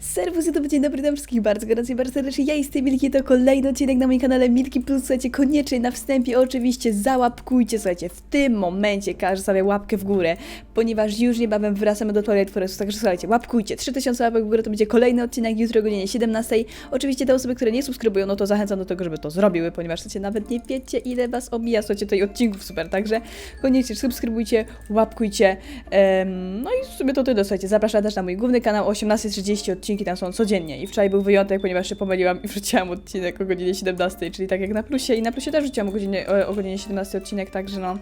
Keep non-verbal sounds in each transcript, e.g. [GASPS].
Serwus, YouTube, dzień dobry, witam wszystkich. Bardzo gorąco i bardzo serdecznie. Ja jestem Milki, to kolejny odcinek na moim kanale Milki Plus. Słuchajcie, koniecznie na wstępie oczywiście załapkujcie, słuchajcie, w tym momencie każdy sobie łapkę w górę, ponieważ już niebawem wracamy do Twilight Forestu, także słuchajcie, łapkujcie, 3000 łapek w górę to będzie kolejny odcinek jutro o godzinie 17. Oczywiście te osoby, które nie subskrybują, no to zachęcam do tego, żeby to zrobiły, ponieważ słuchajcie, nawet nie wiecie ile was omija, słuchajcie, tutaj odcinków. Super, także koniecznie subskrybujcie, łapkujcie, em, no i w sumie to tyle, słuchajcie, zapraszam też na mój główny kanał, o 18.30 odcinki tam są codziennie. I wczoraj był wyjątek, ponieważ się pomyliłam i wrzuciłam odcinek o godzinie 17, czyli tak jak na plusie. I na plusie też wrzuciłam o godzinie, o, o godzinie 17 odcinek, także no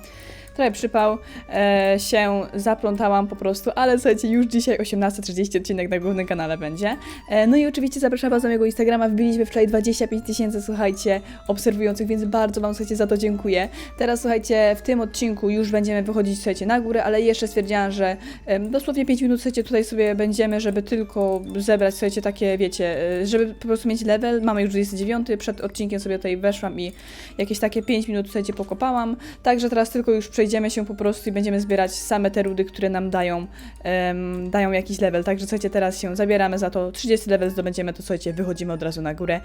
trochę przypał, e, się zaplątałam po prostu, ale słuchajcie, już dzisiaj 18.30 odcinek na głównym kanale będzie. E, no i oczywiście zapraszam Was na mojego Instagrama, wbiliśmy wczoraj 25 tysięcy, słuchajcie, obserwujących, więc bardzo Wam, słuchajcie, za to dziękuję. Teraz, słuchajcie, w tym odcinku już będziemy wychodzić, słuchajcie, na górę, ale jeszcze stwierdziłam, że em, dosłownie 5 minut, słuchajcie, tutaj sobie będziemy, żeby tylko zebrać, słuchajcie, takie, wiecie, e, żeby po prostu mieć level. Mamy już 29, przed odcinkiem sobie tutaj weszłam i jakieś takie 5 minut, słuchajcie, pokopałam. Także teraz tylko już przejdziemy się po prostu i będziemy zbierać same te rudy, które nam dają, em, dają jakiś level. Także słuchajcie, teraz się zabieramy za to. 30 level zdobędziemy, to słuchajcie, wychodzimy od razu na górę.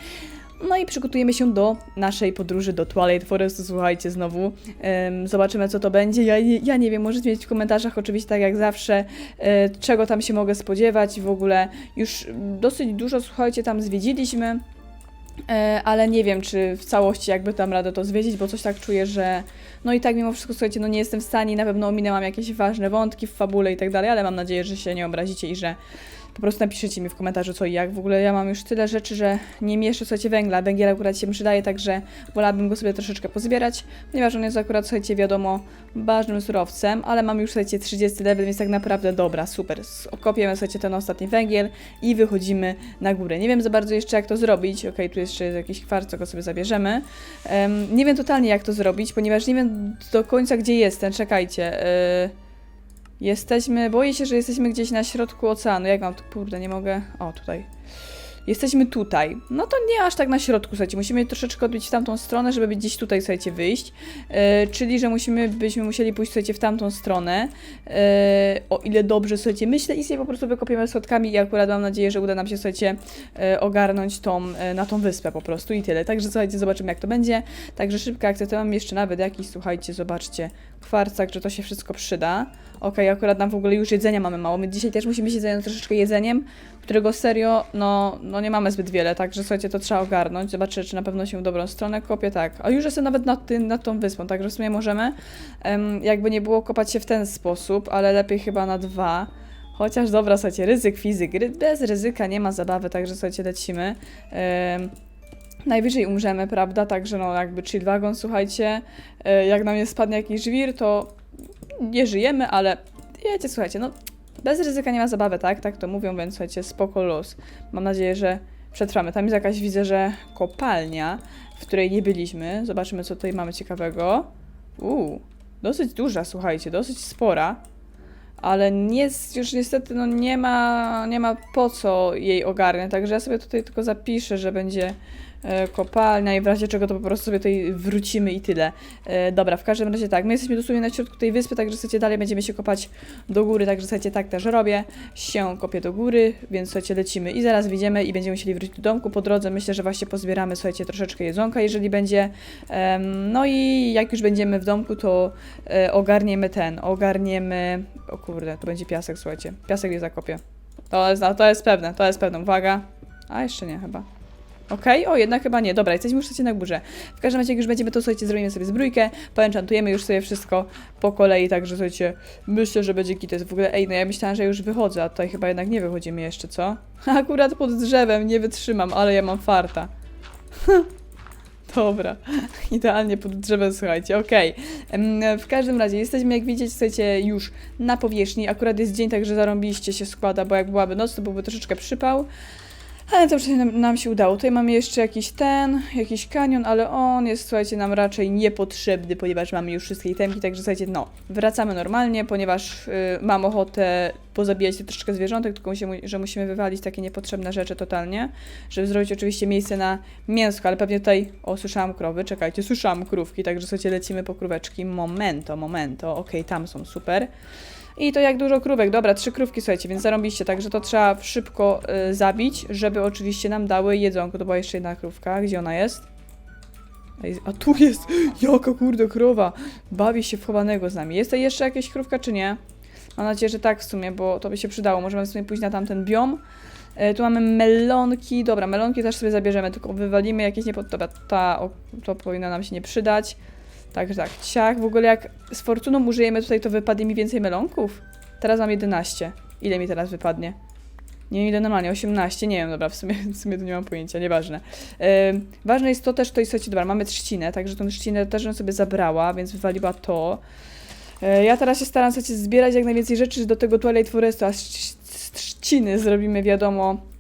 No i przygotujemy się do naszej podróży do Twilight Forestu, słuchajcie, znowu. Em, zobaczymy, co to będzie. Ja, ja nie wiem, możecie mieć w komentarzach oczywiście, tak jak zawsze, e, czego tam się mogę spodziewać. W ogóle już dosyć dużo, słuchajcie, tam zwiedziliśmy. E, ale nie wiem, czy w całości jakby tam radę to zwiedzić, bo coś tak czuję, że no i tak mimo wszystko, słuchajcie, no nie jestem w stanie, na pewno ominęłam jakieś ważne wątki w fabule i tak dalej, ale mam nadzieję, że się nie obrazicie i że po prostu napiszecie mi w komentarzu co i jak. W ogóle ja mam już tyle rzeczy, że nie mieszczę, słuchajcie, węgla. Węgiel akurat się przydaje, także wolałabym go sobie troszeczkę pozbierać, ponieważ on jest akurat, słuchajcie, wiadomo, ważnym surowcem, ale mam już, słuchajcie, 30 level, więc tak naprawdę dobra, super. Okopiemy, słuchajcie, ten ostatni węgiel i wychodzimy na górę. Nie wiem za bardzo jeszcze jak to zrobić. Okej, tu jeszcze jest jakiś kwarc, go sobie zabierzemy. Em, nie wiem totalnie jak to zrobić, ponieważ nie wiem do końca gdzie jestem. Czekajcie. y, jesteśmy, boję się, że jesteśmy gdzieś na środku oceanu. Jak mam kurde, nie mogę. O, tutaj. Jesteśmy tutaj. No to nie aż tak na środku, słuchajcie. Musimy troszeczkę odbić w tamtą stronę, żeby gdzieś tutaj, słuchajcie, wyjść. E, czyli, że musimy, byśmy musieli pójść, słuchajcie, w tamtą stronę. E, o ile dobrze, słuchajcie, myślę i sobie po prostu wykopiemy schodkami i akurat mam nadzieję, że uda nam się, słuchajcie, e, ogarnąć tą, e, na tą wyspę po prostu i tyle. Także, słuchajcie, zobaczymy jak to będzie. Także szybka akcja, to mam jeszcze nawet jakiś, słuchajcie, zobaczcie, kwarcak, że to się wszystko przyda. Okej, akurat nam w ogóle już jedzenia mamy mało. My dzisiaj też musimy się zająć troszeczkę jedzeniem, którego serio, no, no nie mamy zbyt wiele, także słuchajcie, to trzeba ogarnąć. Zobaczę, czy na pewno się w dobrą stronę kopię, tak. A już jestem nawet nad, nad tą wyspą, także w sumie możemy, em, jakby nie było, kopać się w ten sposób, ale lepiej chyba na dwa. Chociaż dobra, słuchajcie, ryzyk fizyk. Bez ryzyka nie ma zabawy, także słuchajcie, lecimy. Em, Najwyżej umrzemy, prawda? Także no jakby chill wagon, słuchajcie. E, Jak nam nie spadnie jakiś żwir, to nie żyjemy, ale wiecie, słuchajcie, no bez ryzyka nie ma zabawy, tak? Tak to mówią, więc słuchajcie, spoko luz. Mam nadzieję, że przetrwamy. Tam jest jakaś, widzę, że kopalnia, w której nie byliśmy. Zobaczymy, co tutaj mamy ciekawego. Uuu, dosyć duża, słuchajcie, dosyć spora. Ale nie, już niestety no nie ma, nie ma po co jej ogarniać, także ja sobie tutaj tylko zapiszę, że będzie kopalnia i w razie czego to po prostu sobie tutaj wrócimy i tyle. E, dobra, w każdym razie tak, my jesteśmy dosłownie na środku tej wyspy, także słuchajcie, dalej będziemy się kopać do góry, także słuchajcie, tak też robię, się kopię do góry, więc słuchajcie, lecimy i zaraz wyjdziemy i będziemy musieli wrócić do domku. Po drodze myślę, że właśnie pozbieramy, słuchajcie, troszeczkę jedzonka, jeżeli będzie. No i jak już będziemy w domku, to e, ogarniemy ten, ogarniemy... O kurde, to będzie piasek, słuchajcie. Piasek nie zakopię. To jest, to jest pewne, to jest pewne, uwaga. A, jeszcze nie chyba. Okej, o jednak chyba nie. Dobra, jesteśmy już słuchajcie na górze. W każdym razie, jak już będziemy, to słuchajcie, zrobimy sobie zbrójkę, poenchantujemy już sobie wszystko po kolei, także słuchajcie, myślę, że będzie kites. W ogóle, ej, no ja myślałam, że już wychodzę, a tutaj chyba jednak nie wychodzimy jeszcze, co? [LAUGHS] Akurat pod drzewem, nie wytrzymam, ale ja mam farta. [LAUGHS] Dobra, [LAUGHS] idealnie pod drzewem, słuchajcie, okej. Em, W każdym razie, jesteśmy, jak widzicie, słuchajcie, już na powierzchni. Akurat jest dzień, także zarąbiście się składa, bo jak byłaby noc, to byłby troszeczkę przypał. Ale to przynajmniej nam, nam się udało. Tutaj mamy jeszcze jakiś ten, jakiś kanion, ale on jest, słuchajcie, nam raczej niepotrzebny, ponieważ mamy już wszystkie itemki, także słuchajcie, no, wracamy normalnie, ponieważ y, mam ochotę pozabijać troszeczkę zwierzątek, tylko że musimy wywalić takie niepotrzebne rzeczy totalnie, żeby zrobić oczywiście miejsce na mięsko, ale pewnie tutaj, o, słyszałam krowy, czekajcie, słyszałam krówki, także słuchajcie, lecimy po króweczki, momento, momento, okej, tam są, super. I to jak dużo krówek. Dobra, trzy krówki, słuchajcie, więc zarąbiście, także to trzeba szybko y, zabić, żeby oczywiście nam dały jedzonko. To była jeszcze jedna krówka. Gdzie ona jest? A tu jest! [GASPS] Jaka kurde krowa! Bawi się w chowanego z nami. Jest tutaj jeszcze jakaś krówka, czy nie? Mam nadzieję, że tak w sumie, bo to by się przydało. Możemy w sumie pójść na tamten biom. E, tu mamy melonki. Dobra, melonki też sobie zabierzemy, tylko wywalimy jakieś nie... Dobra, ta, o, to powinno nam się nie przydać. Także tak, ciach. W ogóle jak z fortuną użyjemy tutaj, to wypadnie mi więcej melonków. Teraz mam 11. Ile mi teraz wypadnie? Nie wiem ile normalnie, 18, nie wiem, dobra, w sumie, w sumie to nie mam pojęcia, nieważne. Yy, ważne jest to też, to jest, słuchajcie, dobra, mamy trzcinę, także tą trzcinę też bym sobie zabrała, więc wywaliła to. Yy, ja teraz się staram, słuchajcie, zbierać jak najwięcej rzeczy do tego Twilight Forestu, a z, trz- z trzciny zrobimy, wiadomo, e,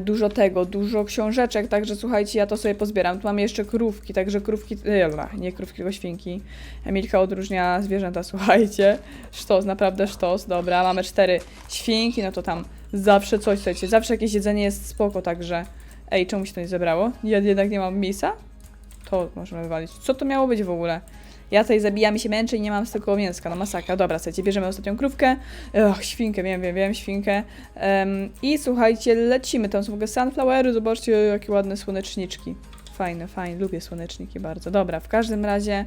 dużo tego, dużo książeczek, także słuchajcie, ja to sobie pozbieram. Tu mamy jeszcze krówki, także krówki, e, nie krówki, tylko świnki. Emilka odróżnia zwierzęta, [LAUGHS] słuchajcie. Sztos, naprawdę sztos, dobra, mamy cztery świnki, no to tam zawsze coś, słuchajcie, zawsze jakieś jedzenie jest spoko, także... Ej, czemu się to nie zebrało? Ja jednak nie mam miejsca? To możemy wywalić. Co to miało być w ogóle? Ja tutaj zabijam i się męczę i nie mam tego mięska, no masakra. Dobra, słuchajcie, bierzemy ostatnią krówkę. Och, świnkę, wiem, wiem, wiem, świnkę. Em, I słuchajcie, lecimy. Tam są w ogóle sunflowery, zobaczcie, jakie ładne słoneczniczki. Fajne, fajne, lubię słoneczniki bardzo. Dobra, w każdym razie...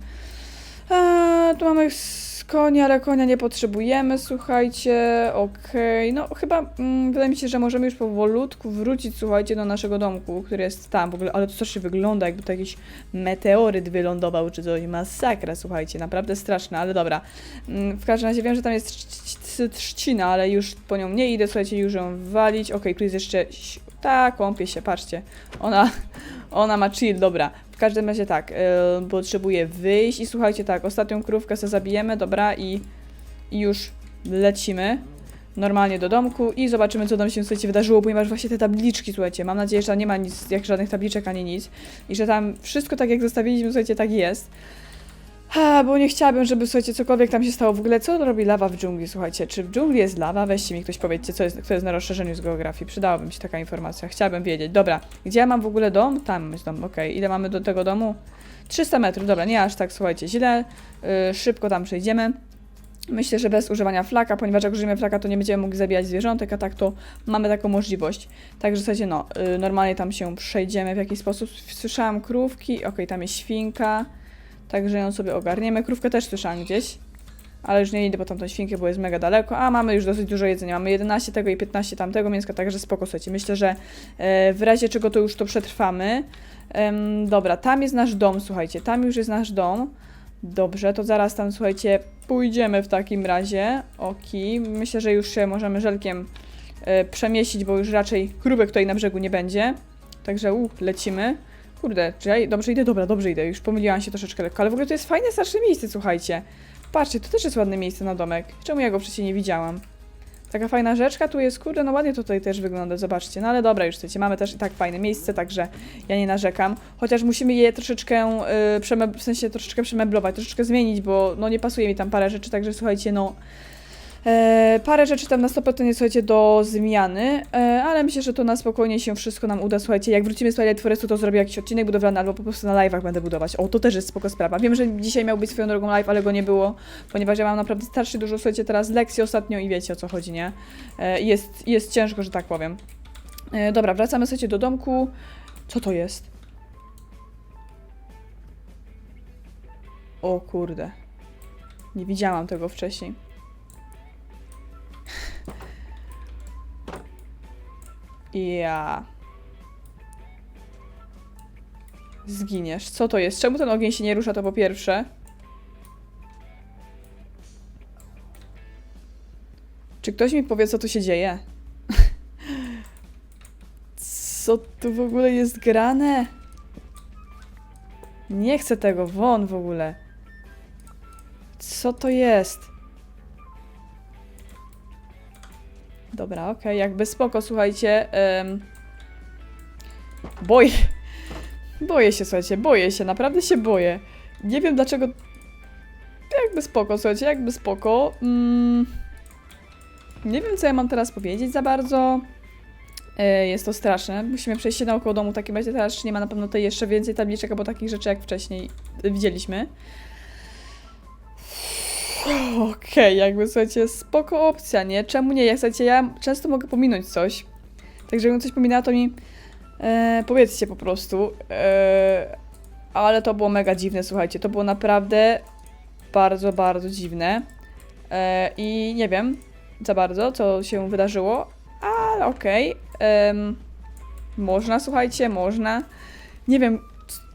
Tu mamy konia, ale konia nie potrzebujemy, słuchajcie, okej, no chyba, mm, wydaje mi się, że możemy już powolutku wrócić, słuchajcie, do naszego domku, który jest tam, w ogóle, ale to strasznie wygląda, jakby to jakiś meteoryt wylądował, czy coś, masakra, słuchajcie, naprawdę straszne, ale dobra, Mm, w każdym razie wiem, że tam jest trz- trz- trzcina, ale już po nią nie idę, słuchajcie, już ją walić, okej, tu jest jeszcze, tak, kąpie się, patrzcie, ona, ona ma chill, dobra. W każdym razie tak, yy, potrzebuję wyjść i słuchajcie, tak, ostatnią krówkę sobie zabijemy, dobra, i, i już lecimy normalnie do domku i zobaczymy, co tam się, słuchajcie, wydarzyło, ponieważ właśnie te tabliczki, słuchajcie, mam nadzieję, że nie ma nic, jak żadnych tabliczek ani nic i że tam wszystko tak, jak zostawiliśmy, słuchajcie, tak jest. Ha, bo nie chciałabym, żeby, słuchajcie, cokolwiek tam się stało. W ogóle, co robi lawa w dżungli, słuchajcie? Czy w dżungli jest lawa? Weźcie mi ktoś powiedzcie, co jest, kto jest na rozszerzeniu z geografii. Przydałaby mi się taka informacja. Chciałabym wiedzieć. Dobra, gdzie ja mam w ogóle dom? Tam jest dom, okej. Ile mamy do tego domu? 300 metrów, dobra, nie aż tak, słuchajcie, źle. Yy, szybko tam przejdziemy. Myślę, że bez używania flaka, ponieważ jak użyjemy flaka, to nie będziemy mogli zabijać zwierzątek, a tak to mamy taką możliwość. Także słuchajcie, no, yy, normalnie tam się przejdziemy w jakiś sposób. Słyszałam krówki, okej, tam jest świnka. Także ją sobie ogarniemy. Krówkę też słyszałam gdzieś. Ale już nie idę po tamtą świnkę, bo jest mega daleko. A mamy już dosyć dużo jedzenia. Mamy 11 tego i 15 tamtego mięska, także spoko, słuchajcie. Myślę, że e, w razie czego to już to przetrwamy. Dobra, tam jest nasz dom, słuchajcie. Tam już jest nasz dom. Dobrze, to zaraz tam, słuchajcie, pójdziemy w takim razie. Oki. Myślę, że już się możemy żelkiem e, przemieścić, bo już raczej krówek tutaj na brzegu nie będzie. Także u, lecimy. Kurde, czy ja dobrze idę? Dobra, dobrze idę. Już pomyliłam się troszeczkę lekko, ale w ogóle to jest fajne, straszne miejsce, słuchajcie. Patrzcie, to też jest ładne miejsce na domek. Czemu ja go wcześniej nie widziałam? Taka fajna rzeczka tu jest, kurde, no ładnie tutaj też wygląda, zobaczcie. No ale dobra, już słuchajcie, mamy też i tak fajne miejsce, także ja nie narzekam. Chociaż musimy je troszeczkę, yy, w sensie troszeczkę przemeblować, troszeczkę zmienić, bo no nie pasuje mi tam parę rzeczy, także słuchajcie, no... E, parę rzeczy tam na 100% jest, słuchajcie, do zmiany, e, ale myślę, że to na spokojnie się wszystko nam uda. Słuchajcie, jak wrócimy z Twilight Forestu, to zrobię jakiś odcinek budowlany albo po prostu na live'ach będę budować. O, to też jest spoko sprawa. Wiem, że dzisiaj miał być swoją drogą live, ale go nie było, ponieważ ja mam naprawdę strasznie dużo, słuchajcie, teraz lekcji ostatnio i wiecie o co chodzi, nie? E, jest, jest ciężko, że tak powiem. Dobra, wracamy, słuchajcie, do domku. Co to jest? O kurde. Nie widziałam tego wcześniej. Ja. Zginiesz. Co to jest? Czemu ten ogień się nie rusza, to po pierwsze? Czy ktoś mi powie, co tu się dzieje? [LAUGHS] Co tu w ogóle jest grane? Nie chcę tego, won w ogóle. Co to jest? Dobra, okej, jakby spoko, słuchajcie. em, boję. Boję się, słuchajcie, boję się, naprawdę się boję. Nie wiem dlaczego. Jakby spoko, słuchajcie, jakby spoko. Mm, nie wiem, co ja mam teraz powiedzieć za bardzo. E, Jest to straszne. Musimy przejść się naokoło domu w takim razie. Teraz nie ma na pewno tutaj jeszcze więcej tabliczek albo takich rzeczy, jak wcześniej widzieliśmy. Okej, jakby słuchajcie, spoko opcja, nie? Czemu nie? Jak słuchajcie, ja często mogę pominąć coś. Także jakbym coś pominęła, to mi e, powiedzcie po prostu. E, ale to było mega dziwne, słuchajcie. To było naprawdę bardzo, bardzo dziwne. E, I nie wiem za bardzo, co się wydarzyło, ale okej. Em, można, słuchajcie, można. Nie wiem,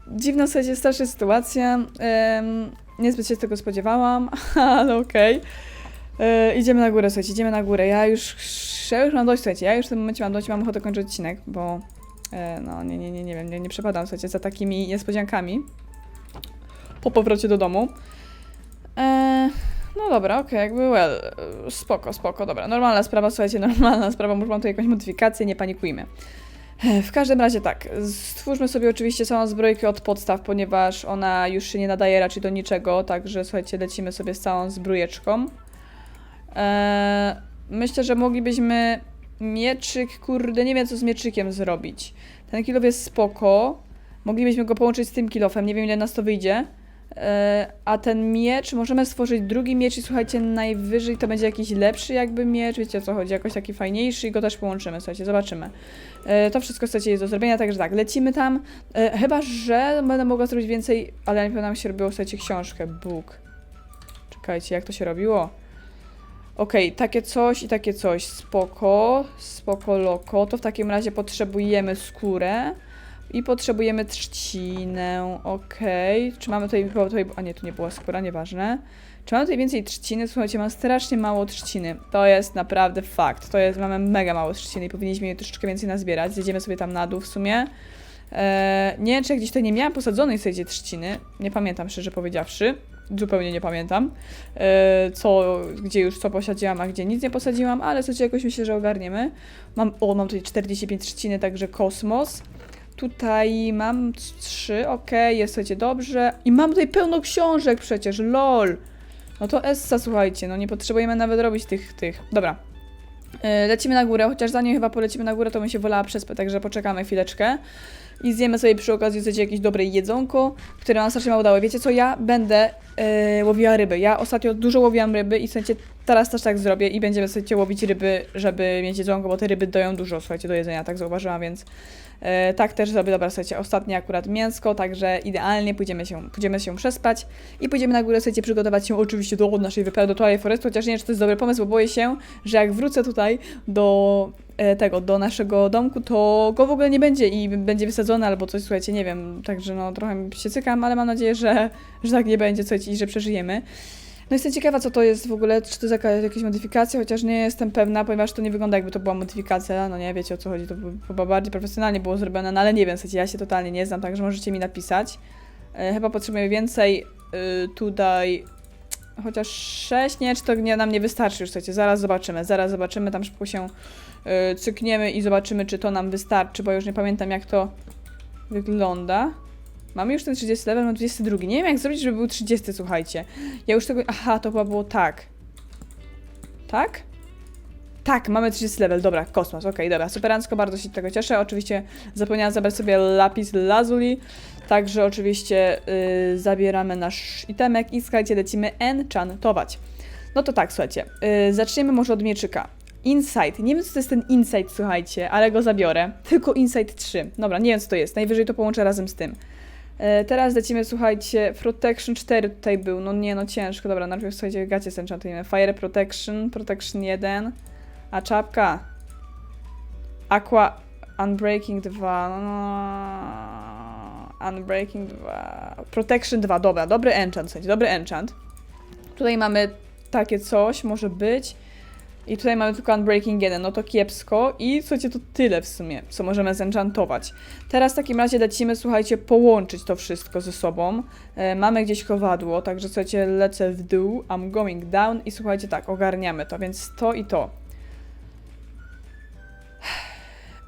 dziwna, słuchajcie, straszna sytuacja. Em, niezbyt się tego spodziewałam, [LAUGHS] ale okej. E, idziemy na górę, słuchajcie, idziemy na górę. Ja już, ja już mam dość, słuchajcie, ja już w tym momencie mam dość, mam ochotę kończyć odcinek, bo e, no nie, nie, nie, nie wiem, nie, nie przepadam, słuchajcie, za takimi niespodziankami po powrocie do domu. E, no dobra, okej, jakby well, spoko, spoko, dobra, normalna sprawa, słuchajcie, normalna sprawa, może mam tu jakąś modyfikację, nie panikujmy. W każdym razie tak, stwórzmy sobie oczywiście całą zbrojkę od podstaw, ponieważ ona już się nie nadaje raczej do niczego, także słuchajcie, lecimy sobie z całą zbrojeczką. Eee, myślę, że moglibyśmy mieczyk, kurde, nie wiem co z mieczykiem zrobić. Ten kilof jest spoko, moglibyśmy go połączyć z tym kilofem, nie wiem ile nas to wyjdzie. Eee, a ten miecz, możemy stworzyć drugi miecz i słuchajcie, najwyżej to będzie jakiś lepszy jakby miecz, wiecie o co chodzi, jakoś taki fajniejszy i go też połączymy, słuchajcie, zobaczymy. E, To wszystko chcecie jest do zrobienia, także tak, lecimy tam. E, Chyba, że będę mogła zrobić więcej, ale nie pamiętam, jak się robiło, słuchajcie, książkę, book. Czekajcie, jak to się robiło? Okej, takie coś i takie coś, spoko, spoko loko, to w takim razie potrzebujemy skórę i potrzebujemy trzcinę, okej. Czy mamy tutaj, tutaj, a nie, tu nie była skóra, nieważne. Czy mamy tutaj więcej trzciny? Słuchajcie, mam strasznie mało trzciny. To jest naprawdę fakt. To jest, mamy mega mało trzciny i powinniśmy jej troszeczkę więcej nazbierać. Zjedziemy sobie tam na dół w sumie. Eee, nie wiem, czy gdzieś tutaj nie miałam posadzonej sobie trzciny. Nie pamiętam, szczerze powiedziawszy. Zupełnie nie pamiętam, eee, co, gdzie już co posadziłam, a gdzie nic nie posadziłam, ale słuchajcie, jakoś myślę, że ogarniemy. Mam, o, mam tutaj 45 trzciny, także kosmos. Tutaj mam trzy, okej, jest słuchajcie, dobrze. I mam tutaj pełno książek przecież, lol. No to Essa, słuchajcie, no nie potrzebujemy nawet robić tych, tych. Dobra. Yy, Lecimy na górę, chociaż zanim chyba polecimy na górę, to bym się wolała przespać, także poczekamy chwileczkę. I zjemy sobie przy okazji słuchajcie, jakieś dobre jedzonko, które nam strasznie mało dało. Wiecie co, ja będę yy, łowiła ryby. Ja ostatnio dużo łowiłam ryby i słuchajcie, teraz też tak zrobię i będziemy słuchajcie łowić ryby, żeby mieć jedzonko, bo te ryby dają dużo, słuchajcie, do jedzenia, tak zauważyłam, więc E, tak też zrobię, dobra, słuchajcie, ostatnie akurat mięsko, także idealnie pójdziemy się, pójdziemy się przespać i pójdziemy na górę, słuchajcie, przygotować się oczywiście do naszej wyprawy do Twilight Forestu, chociaż nie wiem, czy to jest dobry pomysł, bo boję się, że jak wrócę tutaj do e, tego, do naszego domku, to go w ogóle nie będzie i będzie wysadzony albo coś, słuchajcie, nie wiem, także no trochę się cykam, ale mam nadzieję, że, że tak nie będzie, słuchajcie, i że przeżyjemy. No jestem ciekawa, co to jest w ogóle, czy to jest jakaś, modyfikacja, chociaż nie jestem pewna, ponieważ to nie wygląda jakby to była modyfikacja, no nie wiecie o co chodzi, to chyba bardziej profesjonalnie było zrobione, no ale nie wiem, ja się totalnie nie znam, także możecie mi napisać. E, chyba potrzebuję więcej y, tutaj, chociaż 6, nie, czy to nam nie wystarczy już, słuchajcie, zaraz zobaczymy, zaraz zobaczymy, tam szybko się y, cykniemy i zobaczymy, czy to nam wystarczy, bo już nie pamiętam jak to wygląda. Mamy już ten 30 level, mam 22. Nie wiem jak zrobić, żeby był 30, słuchajcie. Ja już tego... Aha, to chyba było tak. Tak? Tak, mamy 30 level, dobra, kosmos, okej, dobra, superancko, bardzo się tego cieszę. Oczywiście zapomniałam zabrać sobie lapis lazuli, także oczywiście yy, zabieramy nasz itemek i słuchajcie, lecimy enchantować. No to tak, słuchajcie, yy, zaczniemy może od mieczyka. Insight, nie wiem co to jest ten Insight, słuchajcie, ale go zabiorę. Tylko Insight 3. Dobra, nie wiem co to jest, najwyżej to połączę razem z tym. E, Teraz lecimy, słuchajcie, Protection 4 tutaj był, no nie, no ciężko, dobra, najpierw słuchajcie, gacie zenchantujemy, Fire Protection, Protection 1, a czapka, Aqua, Unbreaking 2, no, no, Unbreaking 2, Protection 2, dobra, dobry enchant, słuchajcie, dobry enchant. Tutaj mamy takie coś, może być, i tutaj mamy tylko Unbreaking 1, no to kiepsko i słuchajcie, to tyle w sumie, co możemy zenchantować. Teraz w takim razie lecimy, słuchajcie, połączyć to wszystko ze sobą. E, mamy gdzieś kowadło, także słuchajcie, lecę w dół, I'm going down i słuchajcie, tak, ogarniamy to, więc to i to.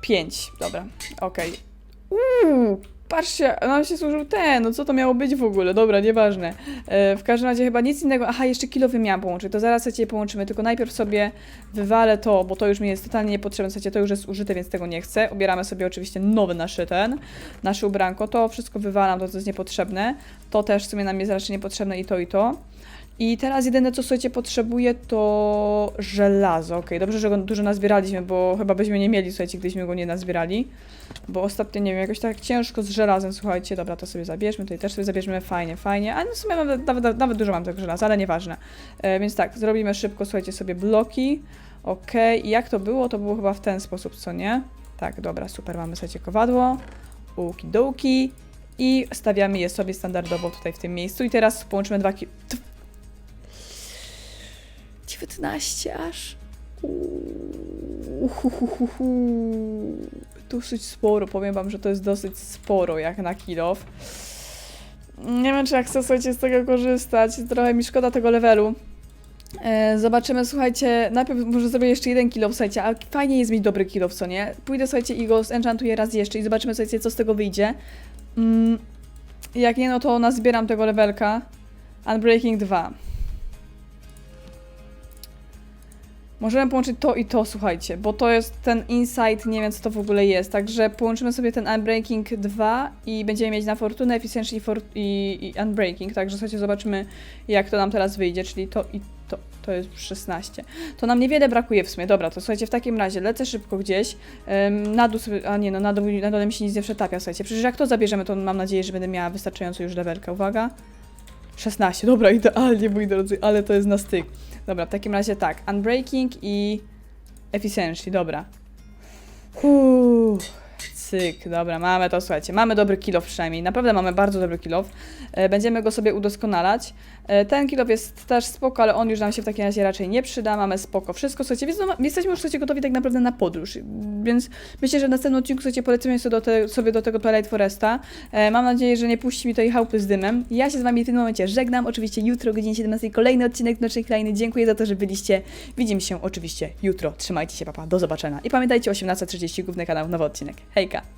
Pięć, dobra, okej. Uuu, patrzcie, nam się służył ten, no co to miało być w ogóle, dobra, nieważne. E, w każdym razie chyba nic innego, aha, jeszcze kilowy miałam połączyć, to zaraz sobie połączymy, tylko najpierw sobie wywalę to, bo to już mi jest totalnie niepotrzebne, słuchajcie, to już jest użyte, więc tego nie chcę. Ubieramy sobie oczywiście nowy nasze ten, nasze ubranko, to wszystko wywalam, to co jest niepotrzebne, to też w sumie nam jest raczej niepotrzebne i to i to. I teraz jedyne co słuchajcie potrzebuję to żelazo. Okej, dobrze, że go dużo nazbieraliśmy, bo chyba byśmy nie mieli, słuchajcie, gdybyśmy go nie nazbierali. Bo ostatnio, nie wiem, jakoś tak ciężko z żelazem, słuchajcie. Dobra, to sobie zabierzmy, tutaj też sobie zabierzmy, fajnie, fajnie. A no w sumie nawet, nawet, dużo mam tego żelaza, ale nieważne. E, więc tak, zrobimy szybko, słuchajcie, sobie bloki. Okej, i jak to było? To było chyba w ten sposób, co nie? Tak, dobra, super, mamy, słuchajcie, kowadło. Ukidołki. I stawiamy je sobie standardowo tutaj w tym miejscu. I teraz połączymy dwa ki... dw- 19 aż. Uhuhuhuhu. Dosyć sporo, powiem wam, że to jest dosyć sporo jak na kilof. Nie wiem, czy jak chcę słuchajcie z tego korzystać. Trochę mi szkoda tego levelu. E, zobaczymy, słuchajcie, najpierw może zrobię jeszcze jeden kilo, słuchajcie, a fajnie jest mieć dobry kilo, co nie? Pójdę, słuchajcie, i go zenchantuję raz jeszcze i zobaczymy, słuchajcie, co z tego wyjdzie. Mm, jak nie, no to nazbieram tego levelka. Unbreaking 2. Możemy połączyć to i to, słuchajcie, bo to jest ten insight, nie wiem co to w ogóle jest. Także połączymy sobie ten Unbreaking 2 i będziemy mieć na Fortunę, Efficiency for i, i Unbreaking. Także słuchajcie, zobaczymy jak to nam teraz wyjdzie, czyli to i to. To jest 16. To nam niewiele brakuje w sumie. Dobra, to słuchajcie, w takim razie lecę szybko gdzieś. Ym, na dół sobie, a nie, no na, dół, dole mi się nic nie przetapia, słuchajcie. Przecież jak to zabierzemy, to mam nadzieję, że będę miała wystarczająco już levelkę. Uwaga. 16, dobra, idealnie, moi drodzy, ale to jest na styk. Dobra, w takim razie tak, Unbreaking i Efficiency, dobra. Uff, cyk, dobra, mamy to, słuchajcie, mamy dobry kilof przynajmniej, naprawdę mamy bardzo dobry kilof. E, Będziemy go sobie udoskonalać. E, Ten kilof jest też spoko, ale on już nam się w takim razie raczej nie przyda, mamy spoko wszystko, słuchajcie, więc no, jesteśmy już, słuchajcie, gotowi tak naprawdę na podróż, więc myślę, że w następnym odcinku, słuchajcie, polecimy sobie do, te, sobie do tego Twilight Foresta. E, Mam nadzieję, że nie puści mi tej chałupy z dymem. Ja się z Wami w tym momencie żegnam. Oczywiście jutro o godzinie 17 kolejny odcinek Nocnej Krainy. Dziękuję za to, że byliście. Widzimy się oczywiście jutro. Trzymajcie się, papa. Do zobaczenia. I pamiętajcie, 18.30 główny kanał, nowy odcinek. Hejka!